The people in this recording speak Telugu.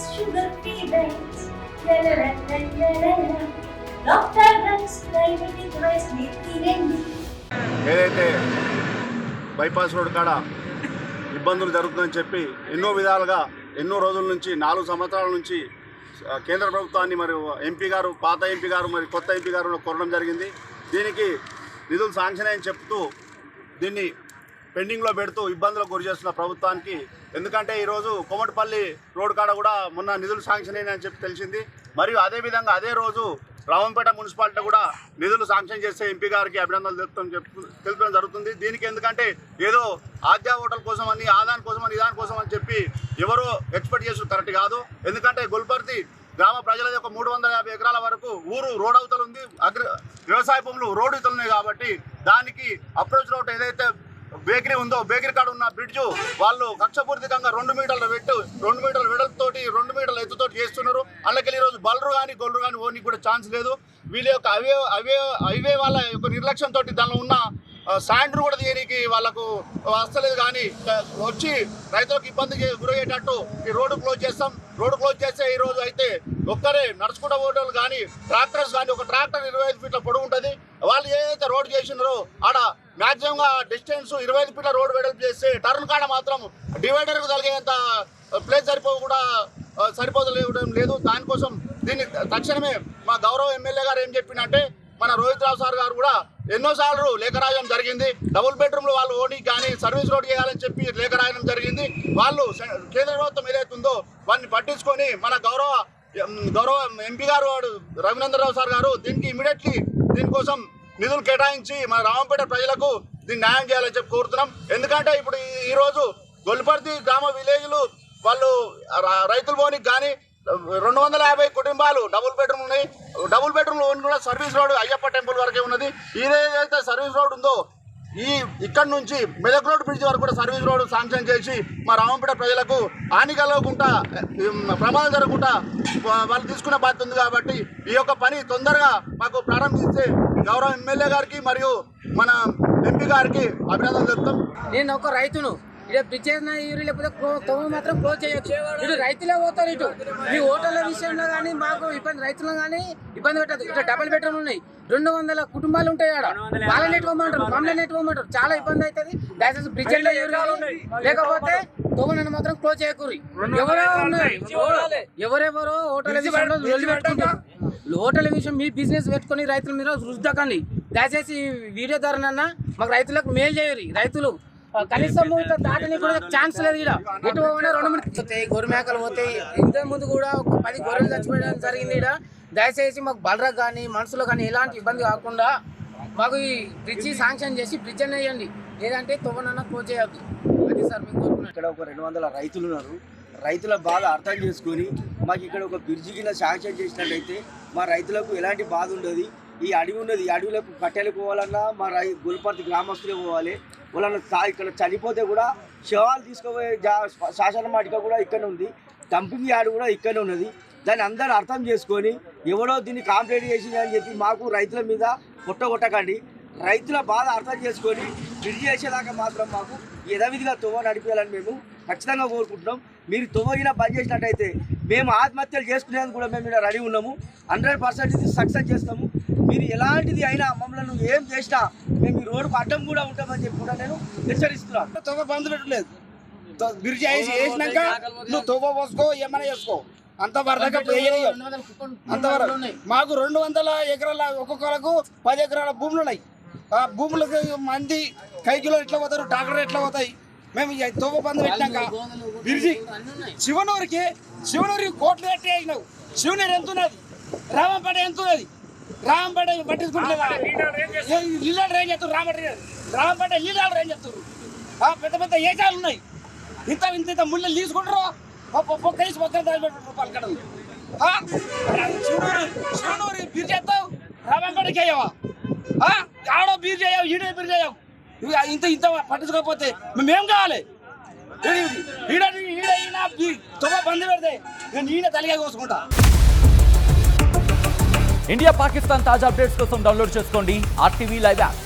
sugar-free diets. La la la la la la la. Private advice ఏదైతే బైపాస్ రోడ్ కాడ ఇబ్బందులు జరుగుతుందని చెప్పి ఎన్నో విధాలుగా ఎన్నో రోజుల నుంచి నాలుగు సంవత్సరాల నుంచి కేంద్ర ప్రభుత్వాన్ని మరి ఎంపీ గారు పాత ఎంపీ గారు మరి కొత్త ఎంపీ గారు కోరడం జరిగింది దీనికి నిధులు శాంక్షన్ అని చెప్తూ దీన్ని పెండింగ్లో పెడుతూ ఇబ్బందులకు గురి చేస్తున్న ప్రభుత్వానికి. ఎందుకంటే ఈరోజు కోమటిపల్లి రోడ్ కాడ కూడా మొన్న నిధులు శాంక్షన్ అయినాయని చెప్పి తెలిసింది. మరియు అదేవిధంగా అదే రోజు రావంపేట మున్సిపాలిటీ కూడా నిధులు శాంక్షన్ చేసే ఎంపీ గారికి అభినందనలు తెలుపుతాం చెప్పు తెలుపడం జరుగుతుంది. దీనికి ఎందుకంటే ఏదో ఆద్యా హోటల్ కోసం అని ఆదాని కోసం అని ఇదాని కోసం అని చెప్పి ఎవరో ఎక్స్పెక్ట్ చేసిన కరెక్ట్ కాదు. ఎందుకంటే గుల్బర్తి గ్రామ ప్రజల యొక్క మూడు వందల యాభై ఎకరాల వరకు ఊరు రోడ్ అవుతలు ఉంది. అగ్ర వ్యవసాయ భూములు రోడ్డు ఇతలు ఉన్నాయి కాబట్టి దానికి అప్రోచ్ రోడ్ ఏదైతే బేకరీ ఉందో బేకరీ కాడ ఉన్న బ్రిడ్జ్ వాళ్ళు కక్షపూర్తికంగా రెండు మీటర్ల పెట్టు రెండు మీటర్ల వెడల్తోటి రెండు మీటర్ల ఎత్తుతోటి చేస్తున్నారు. అందుకని ఈరోజు బలరు కానీ గొల్లు కానీ ఓనికి కూడా ఛాన్స్ లేదు. వీళ్ళ యొక్క అవే అవే అవే వాళ్ళ యొక్క నిర్లక్ష్యంతో దానిలో ఉన్న సాయంత్రం కూడా తీయడానికి వాళ్ళకు వస్తలేదు కానీ వచ్చి రైతులకు ఇబ్బంది గురయ్యేటట్టు ఈ రోడ్డు క్లోజ్ చేస్తాం. రోడ్డు క్లోజ్ చేస్తే ఈ రోజు అయితే ఒక్కరే నడుచుకుంటూ పోవడం కానీ ట్రాక్టర్స్ కానీ ఒక ట్రాక్టర్ ఇరవై ఐదు ఫీట్ల పొడవు ఉంటుంది. వాళ్ళు ఏదైతే రోడ్డు చేసినారో ఆడ మాక్సిమంగా డిస్టెన్స్ ఇరవై ఐదు ఫీట్ల రోడ్ వెడల్పు చేస్తే టర్న్ కాడ మాత్రం డివైడర్ కలిగేంత ప్లేస్ సరిపో కూడా ఆ, సరిపోదలేవడం లేదు. దానికోసం దీన్ని తక్షణమే మా గౌరవ ఎమ్మెల్యే గారు ఏం చెప్పిందంటే మన రోహిత్ రావు సార్ గారు కూడా ఎన్నోసార్లు లేఖ రాయడం జరిగింది. డబుల్ బెడ్రూమ్లు వాళ్ళు ఓనికి కానీ సర్వీస్ రోడ్ చేయాలని చెప్పి లేఖ రాయడం జరిగింది. వాళ్ళు కేంద్ర ప్రభుత్వం ఏదైతే ఉందో వాటిని పట్టించుకొని మన గౌరవ గౌరవ ఎంపీ గారు వాడు రఘునందరావు సార్ గారు దీనికి ఇమీడియట్లీ దీనికోసం నిధులు కేటాయించి మన రామంపేట ప్రజలకు దీన్ని న్యాయం చేయాలని చెప్పి కోరుతున్నాం. ఎందుకంటే ఇప్పుడు ఈరోజు గొల్పర్తి గ్రామ విలేజ్లు వాళ్ళు రైతులు రైతుల కానీ రెండు వందల యాభై కుటుంబాలు డబుల్ బెడ్రూమ్ ఉన్నాయి. డబుల్ బెడ్రూమ్ లోన్ కూడా సర్వీస్ రోడ్ అయ్యప్ప టెంపుల్ వరకే ఉన్నది. ఇదేదైతే సర్వీస్ రోడ్ ఉందో ఈ ఇక్కడ నుంచి మెదక్ రోడ్ బ్రిడ్జ్ వరకు కూడా సర్వీస్ రోడ్ శాంక్షన్ చేసి మా రామంపేట ప్రజలకు హాని కలగకుండా ప్రమాదం జరగకుండా వాళ్ళు తీసుకునే బాధ్యత ఉంది కాబట్టి ఈ యొక్క పని తొందరగా మాకు ప్రారంభిస్తే గౌరవ ఎమ్మెల్యే గారికి మరియు మన ఎంపీ గారికి అభినందనలు చెప్తాం నేను ఒక రైతును. బ్రిడ్జ్ అయినా ఇరు లేకపోతే తవ్వు మాత్రం క్లోజ్ చేయొచ్చు. ఇటు రైతులే పోతారు ఇటు. మీ హోటళ్ళ విషయంలో కానీ మాకు ఇబ్బంది రైతులు కానీ ఇబ్బంది పెట్టదు ఇటు డబుల్ బెడ్రూమ్ ఉన్నాయి. రెండు వందల కుటుంబాలు ఉంటాయి ఆడ. వాళ్ళని ఎట్టుకోమంటారు మమ్మల్ని ఎట్టుకోమంటారు చాలా ఇబ్బంది అవుతుంది దయచేసి బ్రిడ్జ్ లేకపోతే తవ్వునని మాత్రం క్లోజ్ చేయకూరి. ఎవరో ఉన్నాయి. ఎవరెవరో హోటల్ పెట్టుకుంటారు. హోటల్ విషయం మీ బిజినెస్ పెట్టుకొని రైతుల మీద రుద్దకండి దయచేసి ఈ వీడియో ద్వారా మాకు రైతులకు మేలు చేయరు. రైతులు కనీసం దాటని కూడా ఛాన్స్ లేదు ఇక్కడ ఎటు పోయినా రెండు మూడు గొర్రె మేకలు పోతాయి. ఇంత ముందు కూడా ఒక పది గొర్రెలు చచ్చిపోయడం జరిగింది ఇక్కడ దయచేసి మాకు బలరకు కానీ మనుషులు కానీ ఎలాంటి ఇబ్బంది కాకుండా మాకు ఈ బ్రిడ్జి శాంక్షన్ చేసి బ్రిడ్జ్ అని వేయండి. లేదంటే తొవ్వనన్నా కోచేయద్దు అది సార్ మీకు ఇక్కడ ఒక రెండు వందల రైతులు ఉన్నారు. రైతుల బాధ అర్థం చేసుకొని మాకు ఇక్కడ ఒక బ్రిడ్జి కింద శాంక్షన్ చేసినట్టయితే మా రైతులకు ఎలాంటి బాధ ఉండదు. ఈ అడవి ఉన్నది ఈ అడవిలకు కట్టెలు పోవాలన్నా మా రై గుల్పర్తి గ్రామస్తులే పోవాలి. వాళ్ళని ఇక్కడ చనిపోతే కూడా శవాలు తీసుకుపోయే శాసన మాటిక కూడా ఇక్కడ ఉంది. డంపింగ్ యార్డ్ కూడా ఇక్కడనే ఉన్నది. దాన్ని అందరూ అర్థం చేసుకొని ఎవడో దీన్ని కాంప్లైంట్ చేసింది అని చెప్పి మాకు రైతుల మీద కొట్టగొట్టకండి రైతుల బాధ అర్థం చేసుకొని బ్రిడ్జి చేసేదాకా మాత్రం మాకు యథావిధిగా తువ్వ నడిపేయాలని మేము ఖచ్చితంగా కోరుకుంటున్నాం. మీరు తోవ ఇలా బంద్ చేసినట్టయితే మేము ఆత్మహత్యలు చేసుకునేందుకు కూడా మేము ఇక్కడ రెడీ ఉన్నాము హండ్రెడ్ పర్సెంట్ ఇది సక్సెస్ చేస్తాము మీరు ఎలాంటిది అయినా మమ్మల్ని ఏం చేసినా మేము ఈ రోడ్డుకు అడ్డం కూడా ఉంటామని చెప్పి కూడా నేను హెచ్చరిస్తున్నాను తవ్వ బంద్ పెట్టలేదు బ్రిడ్జ్ వేసి వేసినాక నువ్వు తవ్వ పోసుకో ఏమైనా చేసుకో అంత అంతవరకు ఉన్నాయి మాకు రెండు వందల ఎకరాల ఒక్కొక్కలకు పది ఎకరాల భూములు ఉన్నాయి ఆ భూములకు మంది కైకిలో ఎట్లా పోతారు ట్రాక్టర్ ఎట్లా పోతాయి మేము ఈ తవ్వ బంద్ పెట్టినాక ఉన్నాయి. శివనూరికి శివనూరికి కోట్లు కట్టి వేసినావు శివనూరు ఎంత ఉన్నది రామంపేట ఎంత ఉన్నది రామంపేట పట్టించుకుంటున్నా లీలాడు ఏం చేస్తారు రామంపేట రామంపేట లీలాడు ఏం చేస్తారు ఆ పెద్ద పెద్ద ఏజాలు ఉన్నాయి. ఇంత ఇంత ఇంత ముళ్ళు తీసుకుంటారు. ఒక్క వేసి పక్కన దాచిపెట్టారు రూపాయలు కడలు ఆ? శివనూరు శివనూరు బీర్ చేస్తావు? రామంపేటకి అయ్యావా? ఆడో బీర్ చేయవు ఈడో బీర్ చేయవు. ఇంత ఇంత పట్టించుకోకపోతే మేమేం కావాలి? ఈడ ఈడ ఈయన తుమ్మ బంద్ పెడితే నేను ఈయన తలిగా కోసుకుంటా. ఇండియా పాకిస్తాన్ తాజా అప్డేట్స్ కోసం డౌన్లోడ్ చేసుకోండి. RTV live app.